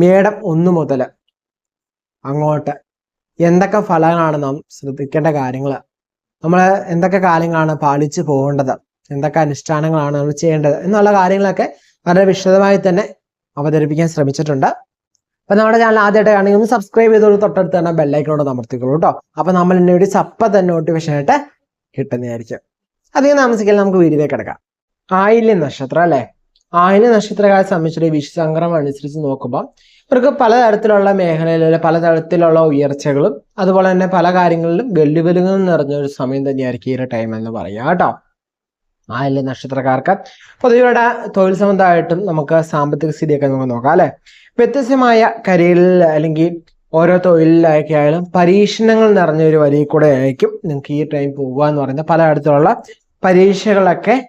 മേടം ഒന്ന് മുതൽ അങ്ങോട്ട്. എന്തൊക്കെ ഫലങ്ങളാണ് നാം ശ്രദ്ധിക്കേണ്ട കാര്യങ്ങൾ? നമ്മൾ എന്തൊക്കെ കാര്യങ്ങളാണ് പാലിച്ചു പോകേണ്ടത്? എന്തൊക്കെ അനുഷ്ഠാനങ്ങളാണ് നമ്മൾ ചെയ്യേണ്ടത്? എന്നുള്ള കാര്യങ്ങളൊക്കെ വളരെ വിശദമായി തന്നെ അവതരിപ്പിക്കാൻ ശ്രമിച്ചിട്ടുണ്ട്. അപ്പൊ നമ്മുടെ ചാനൽ ആദ്യമായിട്ട് ആണെങ്കിൽ ഒന്ന് സബ്സ്ക്രൈബ് ചെയ്തോളൂ. തൊട്ടടുത്ത് തന്നെ ബെല്ലൈക്കോട് അമർത്തിക്കോളൂ കേട്ടോ അപ്പൊ നമ്മൾ എന്നെ ഒരു സപ്പ തന്നെ നോട്ടിഫിക്കേഷൻ ആയിട്ട് കിട്ടുന്നതായിരിക്കും. അധികം താമസിക്കാൻ നമുക്ക് വീഡിയോയിലേക്ക് കിടക്കാം. ആയില്യം നക്ഷത്രം അല്ലെ? ആയില്യ നക്ഷത്രക്കാരെ സംബന്ധിച്ചിട്ട് വിഷുസംക്രമം അനുസരിച്ച് നോക്കുമ്പോൾ ഇവർക്ക് പലതരത്തിലുള്ള മേഖലയിലുള്ള പലതരത്തിലുള്ള ഉയർച്ചകളും അതുപോലെ തന്നെ പല കാര്യങ്ങളിലും വെല്ലുവിളികളും നിറഞ്ഞ ഒരു സമയം തന്നെയായിരിക്കും ഈ ഒരു ടൈം എന്ന് പറയാം കേട്ടോ. ആയില്യ നക്ഷത്രക്കാർക്ക്. പൊതുവെ തൊഴിൽ സംബന്ധമായിട്ടും നമുക്ക് സാമ്പത്തിക സ്ഥിതിയൊക്കെ നമുക്ക് നോക്കാം അല്ലെ? വ്യത്യസ്തമായ കരിയറിൽ അല്ലെങ്കിൽ ഓരോ തൊഴിലിലൊക്കെ ആയാലും പരീക്ഷണങ്ങൾ നിറഞ്ഞ ഒരു വരിയിൽ കൂടെ ആയിരിക്കും നിങ്ങൾക്ക് ഈ ടൈം പോകുക എന്ന് പറയുന്നത്. പലതരത്തിലുള്ള പരീക്ഷകളൊക്കെ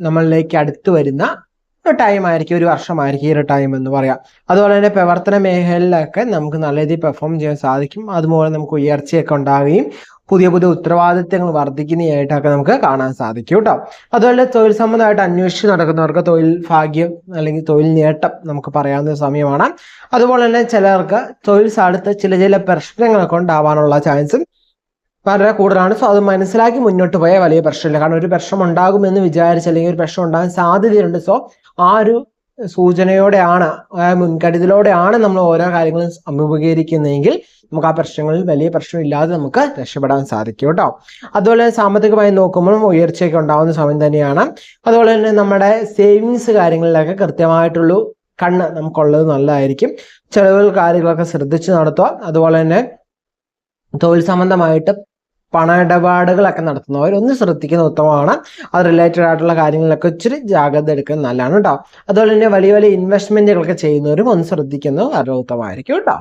നമ്മളിലേക്ക് അടുത്തു വരുന്ന ടൈം ആയിരിക്കും ഒരു വർഷമായിരിക്കും ഈ ഒരു ടൈം എന്ന് പറയാം. അതുപോലെ തന്നെ പ്രവർത്തന മേഖലയിലൊക്കെ നമുക്ക് നല്ല രീതിയിൽ പെർഫോം ചെയ്യാൻ സാധിക്കും. അതുപോലെ നമുക്ക് ഉയർച്ചയൊക്കെ ഉണ്ടാവുകയും പുതിയ പുതിയ ഉത്തരവാദിത്തങ്ങൾ വർദ്ധിക്കുന്നതായിട്ടൊക്കെ നമുക്ക് കാണാൻ സാധിക്കും കേട്ടോ. അതുപോലെ തൊഴിൽ സംബന്ധമായിട്ട് അന്വേഷിച്ച് നടക്കുന്നവർക്ക് തൊഴിൽ ഭാഗ്യം അല്ലെങ്കിൽ തൊഴിൽ നേട്ടം നമുക്ക് പറയാവുന്ന സമയമാണ്. അതുപോലെ തന്നെ ചിലർക്ക് തൊഴിൽ സ്ഥലത്ത് ചില ചില പ്രശ്നങ്ങളൊക്കെ ഉണ്ടാവാനുള്ള ചാൻസും വളരെ കൂടുതലാണ്. സോ അത് മനസ്സിലാക്കി മുന്നോട്ട് പോയാൽ വലിയ പ്രശ്നമില്ല. കാരണം ഒരു പ്രശ്നം ഉണ്ടാകുമെന്ന് വിചാരിച്ച് അല്ലെങ്കിൽ ഒരു പ്രശ്നം ഉണ്ടാകാൻ സാധ്യതയുണ്ട്. സോ ആ ഒരു സൂചനയോടെയാണ് മുൻകരുതലോടെയാണ് നമ്മൾ ഓരോ കാര്യങ്ങളും അഭിമുഖീകരിക്കുന്നതെങ്കിൽ നമുക്ക് ആ പ്രശ്നങ്ങളിൽ വലിയ പ്രശ്നം ഇല്ലാതെ നമുക്ക് രക്ഷപ്പെടാൻ സാധിക്കും കേട്ടോ. അതുപോലെ സാമ്പത്തികമായി നോക്കുമ്പോഴും ഉയർച്ചയൊക്കെ ഉണ്ടാകുന്ന സമയം തന്നെയാണ്. അതുപോലെ തന്നെ നമ്മുടെ സേവിങ്സ് കാര്യങ്ങളിലൊക്കെ കൃത്യമായിട്ടുള്ള കണ്ണ് നമുക്കുള്ളത് നല്ലതായിരിക്കും. ചെലവുകൾ കാര്യങ്ങളൊക്കെ ശ്രദ്ധിച്ച് നടത്തുക. അതുപോലെ തന്നെ തൊഴിൽ സംബന്ധമായിട്ട് പണയിടപാടുകളൊക്കെ നടത്തുന്നവർ ഒന്ന് ശ്രദ്ധിക്കുന്ന ഉത്തമമാണ്. അത് റിലേറ്റഡ് ആയിട്ടുള്ള കാര്യങ്ങളിലൊക്കെ ഇച്ചിരി ജാഗ്രത എടുക്കുന്നത് നല്ലതാണ് കേട്ടോ. അതുപോലെ തന്നെ വലിയ വലിയ ഇൻവെസ്റ്റ്മെന്റുകളൊക്കെ ചെയ്യുന്നവരും ഒന്ന് ശ്രദ്ധിക്കുന്നത് വളരെ ഉത്തമമായിരിക്കും കേട്ടോ.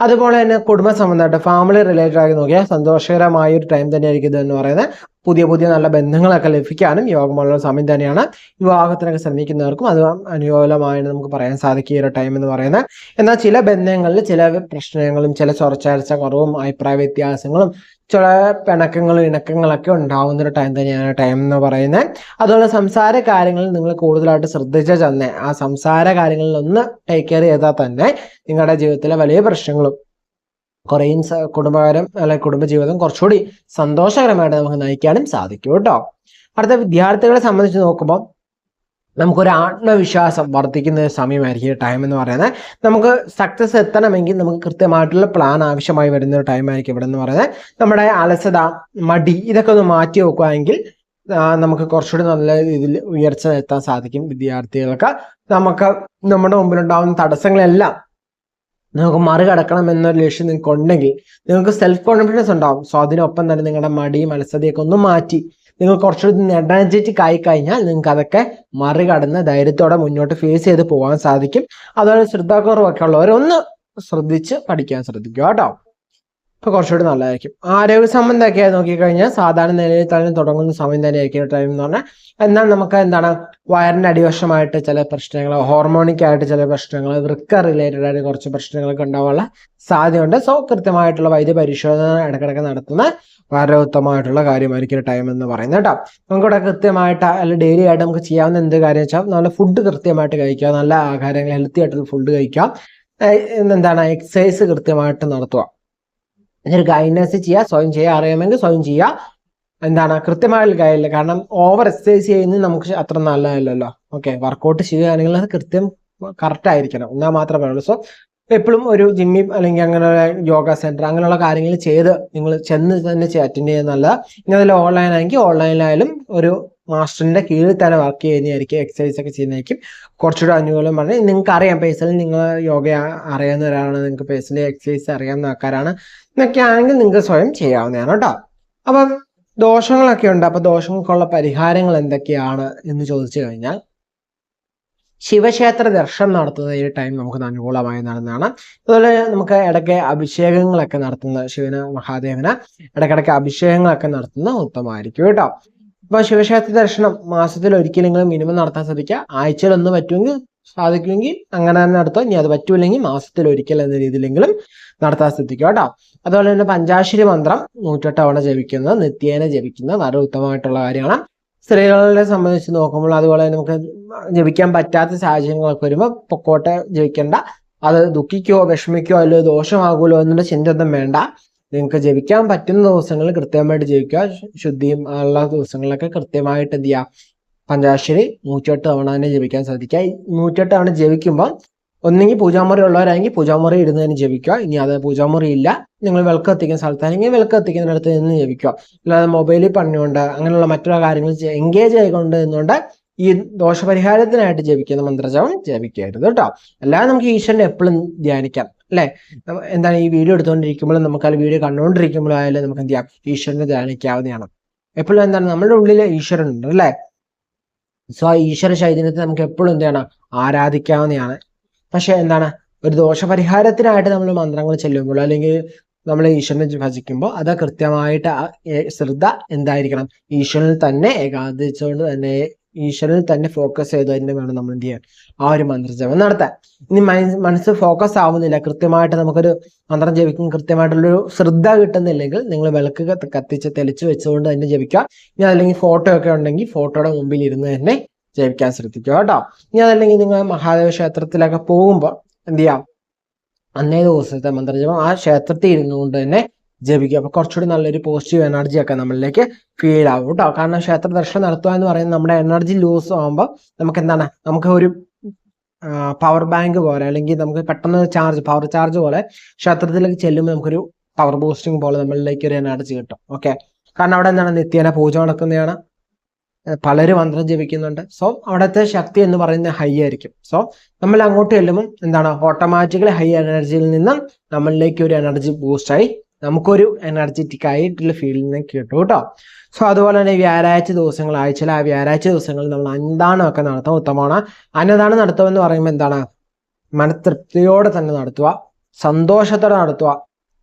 അതുപോലെ തന്നെ കുടുംബ സംബന്ധമായിട്ട് ഫാമിലി റിലേറ്റഡ് ആയി നോക്കിയാൽ സന്തോഷകരമായ ഒരു ടൈം തന്നെയായിരിക്കും ഇതെന്ന് പറയുന്നത്. പുതിയ പുതിയ നല്ല ബന്ധങ്ങളൊക്കെ ലഭിക്കാനും യോഗമുള്ള സമയം തന്നെയാണ് വിവാഹത്തിനൊക്കെ ശ്രമിക്കുന്നവർക്കും അത് അനുകൂലമായി നമുക്ക് പറയാൻ സാധിക്കും ഈ ഒരു ടൈം എന്ന് പറയുന്നത്. എന്നാൽ ചില ബന്ധങ്ങളിൽ ചില പ്രശ്നങ്ങളും ചില ചൊറച്ചാഴ്ച കുറവും അഭിപ്രായ വ്യത്യാസങ്ങളും ചില പിണക്കങ്ങളും ഇണക്കങ്ങളൊക്കെ ഉണ്ടാവുന്ന ഒരു ടൈം തന്നെയാണ് ടൈം എന്ന് പറയുന്നത് അതുപോലെ സംസാര കാര്യങ്ങളിൽ നിങ്ങൾ കൂടുതലായിട്ട് ശ്രദ്ധിച്ചാൽ തന്നെ ആ സംസാര കാര്യങ്ങളിൽ ഒന്ന് ടേക്ക് കെയർ ചെയ്താൽ തന്നെ നിങ്ങളുടെ ജീവിതത്തിലെ വലിയ പ്രശ്നങ്ങളും കുറേയും കുടുംബകാരം അല്ലെങ്കിൽ കുടുംബജീവിതം കുറച്ചുകൂടി സന്തോഷകരമായിട്ട് നമുക്ക് നയിക്കാനും സാധിക്കും കേട്ടോ അടുത്ത വിദ്യാർത്ഥികളെ സംബന്ധിച്ച് നോക്കുമ്പോൾ നമുക്കൊരു ആത്മവിശ്വാസം വർദ്ധിക്കുന്ന സമയമായിരിക്കും ടൈം എന്ന് പറയുന്നത്. നമുക്ക് സക്സസ് എത്തണമെങ്കിൽ നമുക്ക് കൃത്യമായിട്ടുള്ള പ്ലാൻ ആവശ്യമായി വരുന്ന ഒരു ടൈം ആയിരിക്കും ഇവിടെ എന്ന് പറയുന്നത്. നമ്മുടെ അലസത മടി ഇതൊക്കെ ഒന്ന് മാറ്റി വെക്കുകയാണെങ്കിൽ നമുക്ക് കുറച്ചുകൂടി നല്ല രീതിയിൽ ഉയർച്ച എത്താൻ സാധിക്കും വിദ്യാർത്ഥികൾക്ക്. നമുക്ക് നമ്മുടെ മുമ്പിലുണ്ടാകുന്ന തടസ്സങ്ങളെല്ലാം നിങ്ങൾക്ക് മറികടക്കണം എന്നൊരു ലക്ഷ്യം നിങ്ങൾക്ക് ഉണ്ടെങ്കിൽ നിങ്ങൾക്ക് സെൽഫ് കോൺഫിഡൻസ് ഉണ്ടാവും. സോ അതിനൊപ്പം തന്നെ നിങ്ങളുടെ മടിയും അലസതയൊക്കെ ഒന്ന് മാറ്റി നിങ്ങൾ കുറച്ചുകൂടി എനർജറ്റിക് ആയി കഴിഞ്ഞാൽ നിങ്ങൾക്ക് അതൊക്കെ മറികടന്ന് ധൈര്യത്തോടെ മുന്നോട്ട് ഫേസ് ചെയ്ത് പോകാൻ സാധിക്കും. അതുപോലെ ശ്രദ്ധാക്കുറവൊക്കെ ഉള്ളവരൊന്ന് ശ്രദ്ധിച്ച് പഠിക്കാൻ ശ്രദ്ധിക്കുക കേട്ടോ. ഇപ്പൊ കുറച്ചുകൂടി നല്ലതായിരിക്കും. ആരോഗ്യ സംബന്ധമൊക്കെ നോക്കിക്കഴിഞ്ഞാൽ സാധാരണ നിലയിൽ തന്നെ തുടങ്ങുന്ന സമയം തന്നെയായിരിക്കും ടൈം എന്ന് പറഞ്ഞാൽ. എന്നാൽ നമുക്ക് എന്താണ് വയറിന്റെ അടിവശമായിട്ട് ചില പ്രശ്നങ്ങൾ ഹോർമോണിക് ആയിട്ട് ചില പ്രശ്നങ്ങൾ വൃക്ക റിലേറ്റഡ് ആയിട്ട് കുറച്ച് പ്രശ്നങ്ങളൊക്കെ ഉണ്ടാവാനുള്ള സാധ്യതയുണ്ട്. സോ കൃത്യമായിട്ടുള്ള വൈദ്യ പരിശോധന ഇടക്കിടക്ക് നടത്തുന്ന വളരെ ഉത്തമമായിട്ടുള്ള കാര്യമായിരിക്കും ടൈം എന്ന് പറയുന്നത് കേട്ടോ. നമുക്കിവിടെ കൃത്യമായിട്ട് അല്ല ഡെയിലി ആയിട്ട് നമുക്ക് ചെയ്യാവുന്ന എന്ത് കാര്യം വെച്ചാൽ നല്ല ഫുഡ് കൃത്യമായിട്ട് കഴിക്കുക നല്ല ആഹാരങ്ങൾ ഹെൽത്തി ആയിട്ടുള്ള ഫുഡ് കഴിക്കുക. എന്താണ് എക്സസൈസ് കൃത്യമായിട്ട് നടത്തുക. എന്നിട്ട് ഗൈഡൻസ് ചെയ്യുക സ്വയം ചെയ്യുക അറിയാമെങ്കിൽ സ്വയം ചെയ്യുക. എന്താണ്? കൃത്യമായുള്ള കാര്യമില്ല കാരണം ഓവർ എക്സസൈസ് ചെയ്യുന്നത് നമുക്ക് അത്ര നല്ലതല്ലല്ലോ. ഓക്കെ വർക്കൗട്ട് ചെയ്യുകയാണെങ്കിൽ അത് കൃത്യം കറക്റ്റ് ആയിരിക്കണം. എന്നാൽ മാത്രമേ പറയുള്ളൂ. സോ എപ്പോഴും ഒരു ജിമ്മി അല്ലെങ്കിൽ അങ്ങനെയുള്ള യോഗ സെന്റർ അങ്ങനെയുള്ള കാര്യങ്ങൾ ചെയ്ത് നിങ്ങൾ ചെന്ന് തന്നെ അറ്റൻഡ് ചെയ്യുന്നതല്ല ഇനി അതിൽ ഓൺലൈൻ ആണെങ്കിൽ ഓൺലൈനിലായാലും ഒരു മാസ്റ്ററിന്റെ കീഴിൽ തന്നെ വർക്ക് ചെയ്യുന്നതായിരിക്കും എക്സസൈസ് ഒക്കെ ചെയ്യുന്നതായിരിക്കും. കുറച്ചുകൂടെ അനുകൂലം പറഞ്ഞ് നിങ്ങൾക്ക് അറിയാം പേഴ്സണലി നിങ്ങൾ യോഗ അറിയാവുന്ന ഒരാളാണ് നിങ്ങൾക്ക് പേഴ്സണലി എക്സസൈസ് അറിയാവുന്ന ആൾക്കാരാണ്. എന്നൊക്കെ ആണെങ്കിൽ നിങ്ങൾക്ക് സ്വയം ചെയ്യാവുന്നതാണ് കേട്ടോ. അപ്പം ദോഷങ്ങളൊക്കെ ഉണ്ട്. അപ്പൊ ദോഷങ്ങൾക്കുള്ള പരിഹാരങ്ങൾ എന്തൊക്കെയാണ് എന്ന് ചോദിച്ചു കഴിഞ്ഞാൽ ശിവക്ഷേത്ര ദർശനം നടത്തുന്ന ഈ ടൈം നമുക്ക് അനുകൂലമായി നടന്നതാണ്. അതുപോലെ നമുക്ക് ഇടയ്ക്ക് അഭിഷേകങ്ങളൊക്കെ നടത്തുന്ന ശിവന് മഹാദേവന് ഇടയ്ക്കിടയ്ക്ക് അഭിഷേകങ്ങളൊക്കെ നടത്തുന്ന ഉത്തമമായിരിക്കും കേട്ടോ. അപ്പൊ ശിവക്ഷേത്ര ദർശനം മാസത്തിൽ ഒരിക്കലെങ്കിലും മിനിമം നടത്താൻ ശ്രദ്ധിക്കുക. ആഴ്ചയിൽ ഒന്ന് പറ്റുമെങ്കിൽ സാധിക്കുമെങ്കിൽ അങ്ങനെ തന്നെ നടത്തുക ഇനി അത് പറ്റൂല്ലെങ്കിൽ മാസത്തിൽ ഒരിക്കൽ എന്ന രീതിയിലെങ്കിലും നടത്താൻ ശ്രദ്ധിക്കുക കേട്ടോ. അതുപോലെ തന്നെ പഞ്ചാശ്വരി മന്ത്രം നൂറ്റെട്ട് തവണ ജപിക്കുന്നത് നിത്യേന ജപിക്കുന്നത് വളരെ ഉത്തമമായിട്ടുള്ള കാര്യമാണ്. സ്ത്രീകളെ സംബന്ധിച്ച് നോക്കുമ്പോൾ അതുപോലെ നമുക്ക് ജപിക്കാൻ പറ്റാത്ത സാഹചര്യങ്ങളൊക്കെ വരുമ്പോൾ പൊക്കോട്ടെ ജപിക്കേണ്ട. അത് ദുഃഖിക്കോ വിഷമിക്കോ അല്ലെങ്കിൽ ദോഷമാകുമല്ലോ എന്നുള്ള ചിന്ത ഒന്നും വേണ്ട. നിങ്ങൾക്ക് ജപിക്കാൻ പറ്റുന്ന ദിവസങ്ങളിൽ കൃത്യമായിട്ട് ജപിക്കുക ശുദ്ധിയും ഉള്ള ദിവസങ്ങളിലൊക്കെ കൃത്യമായിട്ട് എന്ത് ചെയ്യുക? പഞ്ചാശ്ശേരി നൂറ്റെട്ട് തവണ തന്നെ ജപിക്കാൻ സാധിക്കുക. നൂറ്റിയെട്ട് തവണ ജപിക്കുമ്പോൾ ഒന്നെങ്കിൽ പൂജാമുറി ഉള്ളവരാണെങ്കിൽ പൂജാമുറി ഇരുന്ന് തന്നെ ജപിക്കുക ഇനി അത് പൂജാമുറി ഇല്ല. നിങ്ങൾ വിളക്ക് എത്തിക്കുന്ന സ്ഥലത്താണെങ്കിൽ വിളക്ക് എത്തിക്കുന്നിടത്ത് നിന്ന് ജപിക്കുക അല്ലാതെ മൊബൈലിൽ പണിയുണ്ട് അങ്ങനെയുള്ള മറ്റുള്ള കാര്യങ്ങൾ എൻഗേജ് ആയിക്കൊണ്ട് നിന്നുകൊണ്ട് ഈ ദോഷപരിഹാരത്തിനായിട്ട് ജപിക്കുന്ന മന്ത്രജപം ജപിക്കരുത് കേട്ടോ. അല്ലാതെ നമുക്ക് ഈശ്വരനെ എപ്പോഴും ധ്യാനിക്കാം. അല്ലെ? എന്താണ് ഈ വീഡിയോ എടുത്തുകൊണ്ടിരിക്കുമ്പോഴും നമുക്ക് ആ വീഡിയോ കണ്ടുകൊണ്ടിരിക്കുമ്പോഴും ആയാലും നമുക്ക് എന്ത് ചെയ്യാം? ഈശ്വരനെ ധ്യാനിക്കാവുന്നതാണ്. എപ്പോഴും എന്താണ്? നമ്മുടെ ഉള്ളിൽ ഈശ്വരൻ ഉണ്ട് അല്ലെ? സോ ആ ഈശ്വര ചൈതന്യത്തെ നമുക്ക് എപ്പോഴും എന്ത് ചെയ്യണം? ആരാധിക്കാവുന്നതാണ്. പക്ഷെ എന്താണ്? ഒരു ദോഷപരിഹാരത്തിനായിട്ട് നമ്മൾ മന്ത്രങ്ങൾ ചെല്ലുമ്പോൾ അല്ലെങ്കിൽ നമ്മൾ ഈശ്വരനെ ഭജിക്കുമ്പോൾ അത് കൃത്യമായിട്ട് ശ്രദ്ധ എന്തായിരിക്കണം? ഈശ്വരനിൽ തന്നെ ഏകാദിച്ചുകൊണ്ട് തന്നെ ഈശ്വരനിൽ തന്നെ ഫോക്കസ് ചെയ്ത് തന്നെ വേണം നമ്മൾ എന്ത് ചെയ്യാൻ ആ ഒരു മന്ത്രജപം നടത്താൻ. ഇനി മനസ്സ് ഫോക്കസ് ആവുന്നില്ല. കൃത്യമായിട്ട് നമുക്കൊരു മന്ത്രം ജപിക്കും. കൃത്യമായിട്ടുള്ളൊരു ശ്രദ്ധ കിട്ടുന്നില്ലെങ്കിൽ നിങ്ങൾ വിളക്ക് കത്തിച്ച് തെളിച്ച് വെച്ചുകൊണ്ട് തന്നെ ജപിക്കുക. ഇനി അതല്ലെങ്കിൽ ഫോട്ടോ ഒക്കെ ഉണ്ടെങ്കിൽ ഫോട്ടോയുടെ മുമ്പിൽ ഇരുന്ന് തന്നെ ജപിക്കാൻ ശ്രദ്ധിക്കുക കേട്ടോ. ഇനി അതല്ലെങ്കിൽ നിങ്ങൾ മഹാദേവ ക്ഷേത്രത്തിലൊക്കെ പോകുമ്പോൾ എന്ത് ചെയ്യാം? അന്നേ ദിവസത്തെ മന്ത്രജപം ആ ക്ഷേത്രത്തിൽ ഇരുന്നുകൊണ്ട് തന്നെ ജപിക്കുക അപ്പൊ കുറച്ചുകൂടി നല്ലൊരു പോസിറ്റീവ് എനർജി ഒക്കെ നമ്മളിലേക്ക് ഫീൽ ആവും കേട്ടോ. കാരണം ക്ഷേത്ര ദർശനം നടത്തുക എന്ന് പറയുന്നത് നമ്മുടെ എനർജി ലൂസ് ആകുമ്പോൾ നമുക്ക് എന്താണ്? നമുക്ക് ഒരു പവർ ബാങ്ക് പോലെ അല്ലെങ്കിൽ നമുക്ക് പെട്ടെന്ന് ചാർജ് പവർ ചാർജ് പോലെ ക്ഷേത്രത്തിലേക്ക് ചെല്ലുമ്പോൾ നമുക്കൊരു പവർ ബൂസ്റ്റിംഗ് പോലെ നമ്മളിലേക്ക് ഒരു എനർജി കിട്ടും. ഓക്കെ കാരണം അവിടെ എന്താണ്? നിത്യേന പൂജ നടക്കുന്നതാണ്. പലരും മന്ത്രം ജപിക്കുന്നുണ്ട്. സോ അവിടുത്തെ ശക്തി എന്ന് പറയുന്നത് ഹൈ ആയിരിക്കും. സോ നമ്മൾ അങ്ങോട്ട് ചെല്ലുമ്പോൾ എന്താണ്? ഓട്ടോമാറ്റിക്കലി ഹൈ എനർജിയിൽ നിന്നും നമ്മളിലേക്ക് ഒരു എനർജി ബൂസ്റ്റായി നമുക്കൊരു എനർജറ്റിക് ആയിട്ടുള്ള ഫീലിംഗ് കിട്ടും കേട്ടോ. സോ അതുപോലെ തന്നെ വ്യാഴാഴ്ച ദിവസങ്ങൾ ആഴ്ചയിൽ ആ വ്യാഴാഴ്ച ദിവസങ്ങളിൽ നമ്മൾ അന്നദാനമൊക്കെ നടത്താൻ ഉത്തമമാണ്. അന്നദാനം നടത്തുക എന്ന് പറയുമ്പോൾ എന്താണ്? മനതൃപ്തിയോടെ തന്നെ നടത്തുക സന്തോഷത്തോടെ നടത്തുക.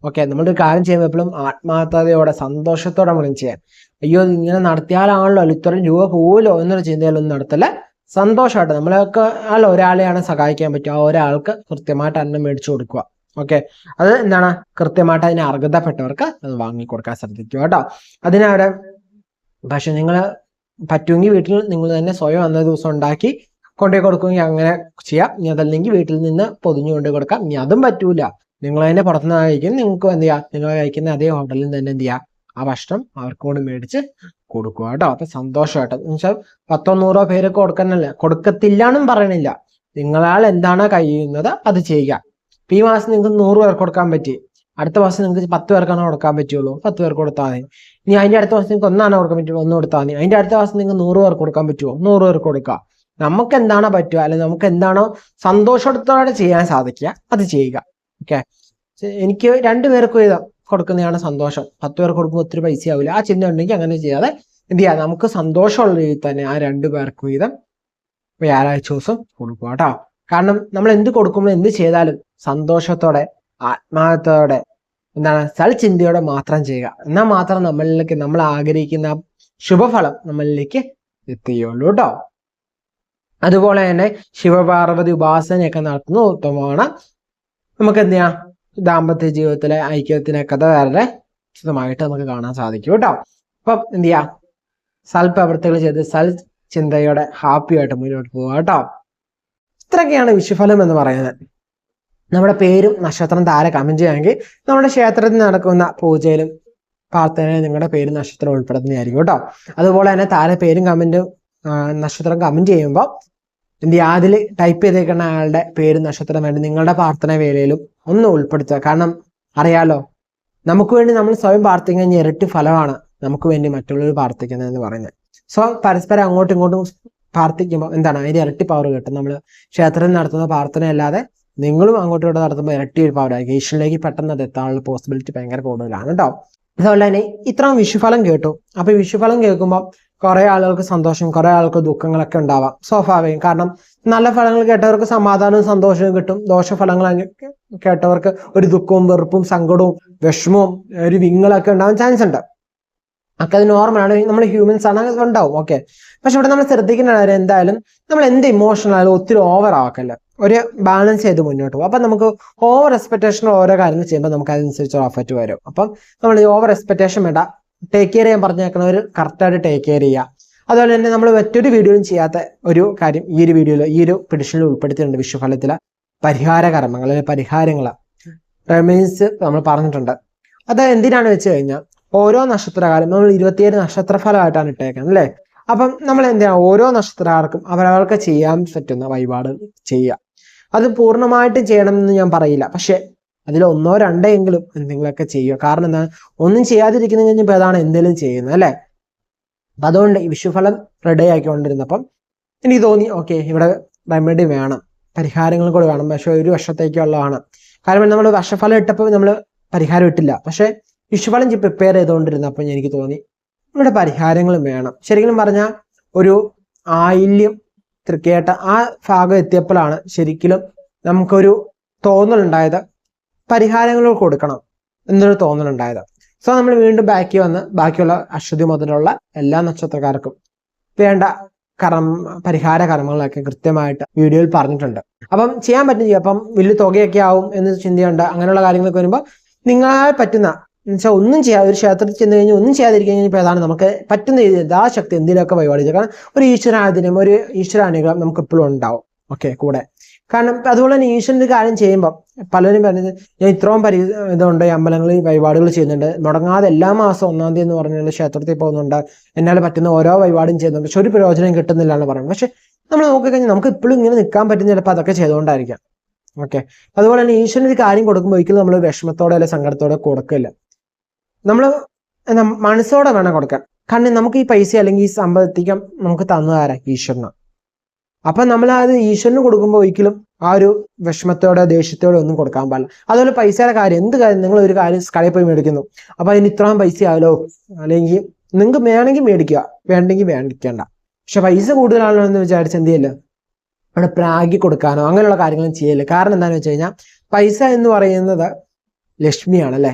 ഓക്കെ നമ്മളൊരു കാര്യം ചെയ്യുമ്പോൾ എപ്പോഴും ആത്മാർത്ഥതയോടെ സന്തോഷത്തോടെ നമ്മൾ ചെയ്യാൻ അയ്യോ ഇങ്ങനെ നടത്തിയാലാണല്ലോ ഇത്രയും രൂപ പോലോ എന്നൊരു ചിന്തയിലൊന്നും നടത്തല്ല. സന്തോഷമായിട്ട് നമ്മളൊക്കെ അല്ല ഒരാളെയാണ് സഹായിക്കാൻ പറ്റുക ആ ഒരാൾക്ക് കൃത്യമായിട്ട് അന്നം മേടിച്ചു കൊടുക്കുക. ഓക്കെ അത് എന്താണ്? കൃത്യമായിട്ട് അതിന് അർഹതപ്പെട്ടവർക്ക് അത് വാങ്ങിക്കൊടുക്കാൻ ശ്രദ്ധിക്കുക കേട്ടോ. അതിനവരെ പക്ഷെ നിങ്ങൾ പറ്റുമെങ്കിൽ വീട്ടിൽ നിങ്ങൾ തന്നെ സ്വയം അന്നേ ദിവസം ഉണ്ടാക്കി കൊണ്ടുപോയി കൊടുക്കുമെങ്കിൽ അങ്ങനെ ചെയ്യാം. ഇനി അതല്ലെങ്കിൽ വീട്ടിൽ നിന്ന് പൊതിഞ്ഞു കൊണ്ടേ കൊടുക്കാം. ഇനി അതും പറ്റൂല. നിങ്ങൾ തന്നെ പുറത്തുനിന്ന് കഴിക്കും നിങ്ങൾക്ക് എന്ത് ചെയ്യാം? നിങ്ങൾ കഴിക്കുന്ന അതേ ഹോട്ടലിൽ തന്നെ എന്ത് ചെയ്യാം? ആ ഭക്ഷണം അവർക്ക് കൂടി മേടിച്ച് കൊടുക്കുക കേട്ടോ. അപ്പൊ സന്തോഷമായിട്ട്. എന്നുവെച്ചാൽ പത്തോ നൂറോ പേരൊക്കെ കൊടുക്കാനല്ല കൊടുക്കത്തില്ല എന്നും പറയണില്ല. നിങ്ങളാൽ എന്താണ് കഴിയുന്നത് അത് ചെയ്യുക. ഈ മാസം നിങ്ങൾക്ക് നൂറ് പേർക്ക് കൊടുക്കാൻ പറ്റി. അടുത്ത മാസം നിങ്ങൾക്ക് പത്ത് പേർക്കാണ് കൊടുക്കാൻ പറ്റുള്ളൂ. പത്ത് പേർക്ക് കൊടുത്താൽ മതി. ഇനി അതിന്റെ അടുത്ത മാസം നിങ്ങൾക്ക് ഒന്നാണ് കൊടുക്കാൻ പറ്റുമോ ഒന്ന് കൊടുത്താൽ മതി. അതിന്റെ അടുത്ത മാസം നിങ്ങൾക്ക് നൂറ് പേർക്ക് കൊടുക്കാൻ പറ്റുമോ? നൂറ് പേർക്ക് കൊടുക്കുക. നമുക്ക് എന്താണോ പറ്റുക അല്ലെങ്കിൽ നമുക്ക് എന്താണോ സന്തോഷത്തോടെ ചെയ്യാൻ സാധിക്കുക അത് ചെയ്യുക. ഓക്കെ എനിക്ക് രണ്ടു പേർക്ക് വീതം കൊടുക്കുന്നതാണ് സന്തോഷം. പത്ത് പേർക്ക് കൊടുക്കുമ്പോൾ ഒത്തിരി പൈസ ആവില്ല ആ ചിന്ത ഉണ്ടെങ്കിൽ അങ്ങനെ ചെയ്യാതെ എന്ത് ചെയ്യാം? നമുക്ക് സന്തോഷമുള്ള രീതിയിൽ തന്നെ ആ രണ്ടു പേർക്ക് വീതം വ്യാഴാഴ്ച ദിവസം കൊടുക്കുക കേട്ടോ. കാരണം നമ്മൾ എന്ത് കൊടുക്കുമ്പോൾ എന്ത് ചെയ്താലും സന്തോഷത്തോടെ ആത്മാർത്ഥത്തോടെ എന്താണ് സൽചിന്തയോടെ മാത്രം ചെയ്യുക. എന്നാൽ മാത്രം നമ്മളിലേക്ക് നമ്മൾ ആഗ്രഹിക്കുന്ന ശുഭഫലം നമ്മളിലേക്ക് എത്തുകയുള്ളൂ കേട്ടോ അതുപോലെ തന്നെ ശിവപാർവതി ഉപാസനയൊക്കെ നടത്തുന്ന ഉത്തമമാണ്. നമുക്ക് എന്ത് ചെയ്യാം? ദാമ്പത്യ ജീവിതത്തിലെ ഐക്യത്തിനെ കഥ വളരെ വിശദമായിട്ട് നമുക്ക് കാണാൻ സാധിക്കും കേട്ടോ അപ്പം എന്ത് ചെയ്യാം? സൽപ്രവൃത്തികൾ ചെയ്ത് സൽ ചിന്തയോടെ ഹാപ്പിയായിട്ട് മുന്നോട്ട് പോവുക കേട്ടോ ഇത്രയൊക്കെയാണ് വിഷുഫലം എന്ന് പറയുന്നത്. നമ്മുടെ പേരും നക്ഷത്രം താരെ കമന്റ് ചെയ്യാമെങ്കിൽ നമ്മുടെ ക്ഷേത്രത്തിൽ നടക്കുന്ന പൂജയിലും പ്രാർത്ഥനയിലും നിങ്ങളുടെ പേരും നക്ഷത്രം ഉൾപ്പെടുന്നതായിരിക്കും കേട്ടോ. അതുപോലെ തന്നെ താര പേരും കമന്റും നക്ഷത്രം കമന്റ് ചെയ്യുമ്പോൾ അതിൽ ടൈപ്പ് ചെയ്തേക്കുന്ന ആളുടെ പേര് നക്ഷത്രം വേണ്ടി നിങ്ങളുടെ പ്രാർത്ഥന വേലയിലും ഒന്ന് ഉൾപ്പെടുത്തുക. കാരണം അറിയാലോ നമുക്ക് വേണ്ടി നമ്മൾ സ്വയം പ്രാർത്ഥിക്കുക കഴിഞ്ഞാൽ ഇരട്ടി ഫലമാണ് നമുക്ക് വേണ്ടി മറ്റുള്ളവർ പ്രാർത്ഥിക്കുന്നത് എന്ന് പറയുന്നത്. സോ പരസ്പരം അങ്ങോട്ടും ഇങ്ങോട്ടും പ്രാർത്ഥിക്കുമ്പോൾ എന്താണ് അതിന്റെ ഇരട്ടി പവർ കിട്ടും. നമ്മൾ ക്ഷേത്രത്തിൽ നടത്തുന്ന പ്രാർത്ഥന അല്ലാതെ നിങ്ങളും അങ്ങോട്ടും ഇവിടെ നടത്തുമ്പോൾ ഇരട്ടി ഒരു ആയിരിക്കും ഈശ്വരനിലേക്ക് പെട്ടെന്ന് അത് എത്താനുള്ള പോസിബിലിറ്റി ഭയങ്കര കൂടുതലാണ് കേട്ടോ അതുപോലെ തന്നെ ഇത്രയും വിഷുഫലം കേട്ടു. അപ്പൊ വിഷുഫലം കേൾക്കുമ്പോൾ കുറെ ആളുകൾക്ക് സന്തോഷം കുറെ ആൾക്ക് ദുഃഖങ്ങളൊക്കെ ഉണ്ടാവാം സ്വാഭാവികം. കാരണം നല്ല ഫലങ്ങൾ കേട്ടവർക്ക് സമാധാനവും സന്തോഷവും കിട്ടും. ദോഷഫലങ്ങൾ കേട്ടവർക്ക് ഒരു ദുഃഖവും വെറുപ്പും സങ്കടവും വിഷമവും ഒരു വിങ്ങളൊക്കെ ഉണ്ടാവാൻ ചാൻസ് ഉണ്ട്. ഒക്കെ അത് നോർമലാണ് നമ്മൾ ഹ്യൂമൻസ് ആണ് ഉണ്ടാവും. ഓക്കെ പക്ഷെ ഇവിടെ നമ്മൾ ശ്രദ്ധിക്കേണ്ട കാര്യം എന്തായാലും നമ്മൾ എന്ത് ഇമോഷണൽ ആയാലും ഒത്തിരി ഓവർ ആക്കല്ല ഒരു ബാലൻസ് ചെയ്ത് മുന്നോട്ട് പോകും അപ്പം നമുക്ക് ഓവർ എക്സ്പെക്ടേഷൻ ഓരോ കാര്യങ്ങൾ ചെയ്യുമ്പോൾ നമുക്ക് അതനുസരിച്ച് എഫക്റ്റ് വരും. അപ്പം നമ്മൾ ഈ ഓവർ എക്സ്പെക്ടേഷൻ വേണ്ട. ടേക്ക് കെയർ ചെയ്യാൻ പറഞ്ഞേക്കുന്നവർ കറക്റ്റായിട്ട് ടേക്ക് കെയർ ചെയ്യുക. അതുപോലെ തന്നെ നമ്മൾ മറ്റൊരു വീഡിയോയും ചെയ്യാത്ത ഒരു കാര്യം ഈ ഒരു വീഡിയോയിൽ ഈ ഒരു പിടിഷനിൽ ഉൾപ്പെടുത്തിയിട്ടുണ്ട് വിഷുഫലത്തിലെ. പരിഹാര കർമ്മങ്ങൾ അല്ലെങ്കിൽ പരിഹാരങ്ങൾ റെമീൻസ് നമ്മൾ പറഞ്ഞിട്ടുണ്ട്. അത് എന്തിനാണ് വെച്ച് കഴിഞ്ഞാൽ ഓരോ നക്ഷത്രകാലം നമ്മൾ ഇരുപത്തിയേഴ് നക്ഷത്രഫലമായിട്ടാണ് ഇട്ടേക്കുന്നത് അല്ലേ? അപ്പം നമ്മൾ എന്തിനാണ് ഓരോ നക്ഷത്രക്കാർക്കും അവരവർക്ക് ചെയ്യാൻ പറ്റുന്ന വഴിപാട് ചെയ്യുക. അത് പൂർണമായിട്ടും ചെയ്യണമെന്ന് ഞാൻ പറയില്ല. പക്ഷെ അതിൽ ഒന്നോ രണ്ടോ എങ്കിലും എന്തെങ്കിലുമൊക്കെ ചെയ്യുക. കാരണം എന്താ? ഒന്നും ചെയ്യാതിരിക്കുന്ന കഴിഞ്ഞപ്പോൾ അതാണ് എന്തെങ്കിലും ചെയ്യുന്നത് അല്ലേ? അപ്പം അതുകൊണ്ട് ഈ വിഷുഫലം റെഡി ആക്കിക്കൊണ്ടിരുന്നപ്പം എനിക്ക് തോന്നി ഓക്കെ ഇവിടെ റെമഡി വേണം. പരിഹാരങ്ങൾ കൂടെ വേണം. പക്ഷെ ഒരു വർഷത്തേക്കുള്ളതാണ് കാരണം നമ്മൾ വർഷഫലം ഇട്ടപ്പോൾ നമ്മൾ പരിഹാരം ഇട്ടില്ല. പക്ഷെ വിഷുഫലം പ്രിപ്പയർ ചെയ്തുകൊണ്ടിരുന്നപ്പോൾ എനിക്ക് തോന്നി ഇവിടെ പരിഹാരങ്ങളും വേണം. ശരിക്കും പറഞ്ഞാൽ ഒരു ആയില്യം തൃക്കേട്ട ആ ഭാഗം എത്തിയപ്പോഴാണ് ശരിക്കും നമുക്കൊരു തോന്നലുണ്ടായത്. പരിഹാരങ്ങൾ കൊടുക്കണം എന്നൊരു തോന്നലുണ്ടായത്. സോ നമ്മൾ വീണ്ടും ബാക്കി വന്ന് ബാക്കിയുള്ള അശ്വതി മുതലുള്ള എല്ലാ നക്ഷത്രക്കാർക്കും വേണ്ട കർമ്മ പരിഹാര കർമ്മങ്ങളൊക്കെ കൃത്യമായിട്ട് വീഡിയോയിൽ പറഞ്ഞിട്ടുണ്ട്. അപ്പം ചെയ്യാൻ പറ്റും അപ്പം വലിയ തുകയൊക്കെ ആവും എന്ന് ചിന്തയുണ്ട് അങ്ങനെയുള്ള കാര്യങ്ങളൊക്കെ വരുമ്പോൾ നിങ്ങളാൽ പറ്റുന്ന എന്നുവെച്ചാൽ ഒന്നും ചെയ്യാതെ ഒരു ക്ഷേത്രത്തിൽ ചെന്ന് കഴിഞ്ഞാൽ ഒന്നും ചെയ്യാതിരിക്കാൻ കഴിഞ്ഞാൽ അതാണ് നമുക്ക് പറ്റുന്ന രീതിയിൽ ശക്തി എന്തിനൊക്കെ ചെയ്യാം കാരണം ഒരു ഈശ്വരാധീനം ഒരു ഈശ്വരാനുഗ്രഹം നമുക്ക് എപ്പോഴും ഉണ്ടാവും. ഓക്കെ കൂടെ. കാരണം അതുപോലെ തന്നെ ഈശ്വരന്റെ കാര്യം ചെയ്യുമ്പോൾ പലരും പറഞ്ഞത് ഞാൻ ഇത്രയും പരി ഇതുണ്ട് അമ്പലങ്ങളിൽ വഴിപാടുകൾ ചെയ്യുന്നുണ്ട്. മുടങ്ങാതെ എല്ലാ മാസം ഒന്നാം തീയതി എന്ന് പറഞ്ഞാൽ ക്ഷേത്രത്തിൽ പോകുന്നുണ്ട്. എന്നാൽ പറ്റുന്ന ഓരോ വഴിപാടും ചെയ്യുന്നുണ്ട്. പക്ഷെ ഒരു പ്രയോജനം കിട്ടുന്നില്ല എന്ന് പറയുന്നത് പക്ഷെ നമ്മൾ നോക്കിക്കഴിഞ്ഞാൽ നമുക്ക് ഇപ്പോഴും ഇങ്ങനെ നിൽക്കാൻ പറ്റുന്ന ചിലപ്പോൾ അതൊക്കെ ചെയ്തുകൊണ്ടായിരിക്കാം. ഓക്കെ. അതുപോലെ തന്നെ ഈശ്വരന് ഒരു കാര്യം കൊടുക്കുമ്പോൾ ഒരിക്കലും നമ്മൾ വിഷമത്തോടെ അല്ലെങ്കിൽ സങ്കടത്തോടെ കൊടുക്കില്ല. നമ്മൾ മനസ്സോടെ വേണം കൊടുക്കാൻ. കാരണം നമുക്ക് ഈ പൈസ അല്ലെങ്കിൽ ഈ സമ്പത്തിക്കം നമുക്ക് തന്നതാരാ? ഈശ്വരനാണ് അപ്പൊ നമ്മൾ അത് ഈശ്വരന് കൊടുക്കുമ്പോൾ ഒരിക്കലും ആ ഒരു വിഷമത്തോടെ ദേഷ്യത്തോടെ ഒന്നും കൊടുക്കാൻ പാടില്ല. അതുപോലെ പൈസയുടെ കാര്യം എന്ത് കാര്യം? നിങ്ങൾ ഒരു കാര്യം കടയിൽ പോയി മേടിക്കുന്നു. അപ്പൊ അതിന് ഇത്രയും പൈസ ആയാലോ? അല്ലെങ്കിൽ നിങ്ങൾക്ക് വേണമെങ്കിൽ മേടിക്കുക. വേണ്ടെങ്കിൽ വേണ്ടിക്കേണ്ട. പക്ഷെ പൈസ കൂടുതലാണല്ലോ എന്ന് വിചാരിച്ച് എന്ത് ചെയ്യല്ലോ അവിടെ പ്രാഗി കൊടുക്കാനോ അങ്ങനെയുള്ള കാര്യങ്ങളും ചെയ്യില്ല കാരണം എന്താണെന്ന് വെച്ച് കഴിഞ്ഞാൽ പൈസ എന്ന് പറയുന്നത് ലക്ഷ്മിയാണ് അല്ലേ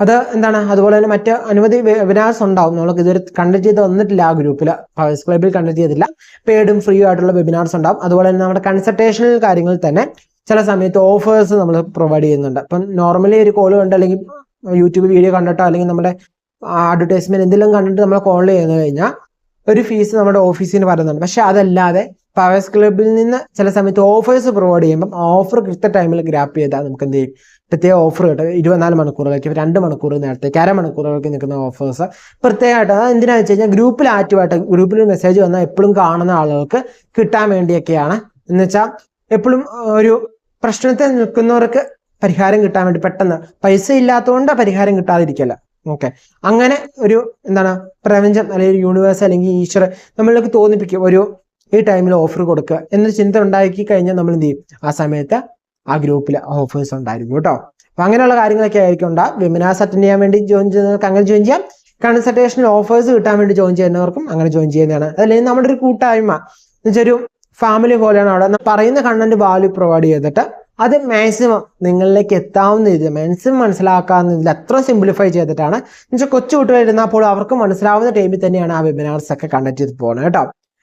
അത് എന്താണ്? അതുപോലെ തന്നെ മറ്റ് അനവധി വെബിനാർസ് ഉണ്ടാവും നമ്മൾക്ക് ഇതുവരെ കണ്ടക്ട് ചെയ്ത് വന്നിട്ടില്ല ആ ഗ്രൂപ്പിൽ ഫേസ് ക്ലബിൽ കണ്ടക്ട് ചെയ്തില്ല. പെയ്ഡും ഫ്രീ ആയിട്ടുള്ള വെബിനാർസ് ഉണ്ടാവും. അതുപോലെ തന്നെ നമ്മുടെ കൺസൾട്ടേഷണൽ കാര്യങ്ങൾ തന്നെ ചില സമയത്ത് ഓഫേഴ്സ് നമ്മൾ പ്രൊവൈഡ് ചെയ്യുന്നുണ്ട്. അപ്പം നോർമലി ഒരു കോൾ കണ്ട് അല്ലെങ്കിൽ യൂട്യൂബ് വീഡിയോ കണ്ടിട്ടോ അല്ലെങ്കിൽ നമ്മുടെ അഡ്വർടൈസ്മെന്റ് എന്തെങ്കിലും കണ്ടിട്ട് നമ്മൾ കോൾ ചെയ്യുന്നു കഴിഞ്ഞാൽ ഒരു ഫീസ് നമ്മുടെ ഓഫീസിന് പറയുന്നുണ്ട് പക്ഷെ അതല്ലാതെ പവേഴ്സ് ക്ലബിൽ നിന്ന് ചില സമയത്ത് ഓഫേഴ്സ് പ്രൊവൈഡ് ചെയ്യുമ്പം ഓഫർ കൃത്യ ടൈമിൽ ഗ്രാപ്പ് ചെയ്താൽ നമുക്ക് എന്ത് ചെയ്യും? പ്രത്യേക ഓഫർ കിട്ടും. ഇരുപത്തിനാല് മണിക്കൂറുകൾക്ക് രണ്ട് മണിക്കൂർ നേരത്തേക്ക് അര മണിക്കൂറുകൾക്ക് നിൽക്കുന്ന ഓഫേഴ്സ് പ്രത്യേകമായിട്ട് അത് എന്തിനാണെന്ന് വെച്ച് കഴിഞ്ഞാൽ ഗ്രൂപ്പിൽ ആക്റ്റീവായിട്ട് ഗ്രൂപ്പിൽ മെസ്സേജ് വന്നാൽ എപ്പോഴും കാണുന്ന ആളുകൾക്ക് കിട്ടാൻ വേണ്ടിയൊക്കെയാണ്. എന്ന് വെച്ചാൽ എപ്പോഴും ഒരു പ്രശ്നത്തെ നിൽക്കുന്നവർക്ക് പരിഹാരം കിട്ടാൻ വേണ്ടി പെട്ടെന്ന് പൈസ ഇല്ലാത്തതുകൊണ്ട് പരിഹാരം കിട്ടാതിരിക്കല്ല. ഓക്കെ അങ്ങനെ ഒരു എന്താണ് പ്രപഞ്ചം അല്ലെങ്കിൽ യൂണിവേഴ്സ് അല്ലെങ്കിൽ ഈശ്വർ നമ്മളിലേക്ക് തോന്നിപ്പിക്കും. ഒരു ഈ ടൈമിൽ ഓഫർ കൊടുക്കുക എന്നൊരു ചിന്ത ഉണ്ടാക്കി കഴിഞ്ഞാൽ നമ്മൾ എന്ത് ചെയ്യും? ആ സമയത്ത് ആ ഗ്രൂപ്പിൽ ഓഫേഴ്സ് ഉണ്ടായിരുന്നു കേട്ടോ. അപ്പൊ അങ്ങനെയുള്ള കാര്യങ്ങളൊക്കെ ആയിരിക്കും. ഉണ്ടാകും വെബിനാർസ് അറ്റൻഡ് ചെയ്യാൻ വേണ്ടി ജോയിൻ ചെയ്യുന്നവർക്ക് അങ്ങനെ ജോയിൻ ചെയ്യാം. കൺസൾട്ടേഷനിൽ ഓഫേഴ്സ് കിട്ടാൻ വേണ്ടി ജോയിൻ ചെയ്യുന്നവർക്കും അങ്ങനെ ജോയിൻ ചെയ്യുന്നതാണ്. അതല്ലെങ്കിൽ നമ്മുടെ ഒരു കൂട്ടായ്മ എന്നുവെച്ചാൽ ഒരു ഫാമിലി പോലെയാണ് അവിടെ. പറയുന്ന കണ്ടന്റ് വാല്യൂ പ്രൊവൈഡ് ചെയ്തിട്ട് അത് മാക്സിമം നിങ്ങളിലേക്ക് എത്താവുന്ന രീതിയിൽ മാക്സിമം മനസ്സിലാക്കാവുന്ന രീതിയിൽ അത്ര സിംപ്ലിഫൈ ചെയ്തിട്ടാണ്. എന്നുവെച്ചാൽ കൊച്ചു കുട്ടികൾ ഇരുന്നാൽ അവർക്ക് മനസ്സിലാവുന്ന ടൈമിൽ തന്നെയാണ് ആ വെബിനാർസ് ഒക്കെ കണ്ടക്ട് ചെയ്ത് പോകുന്നത് കേട്ടോ.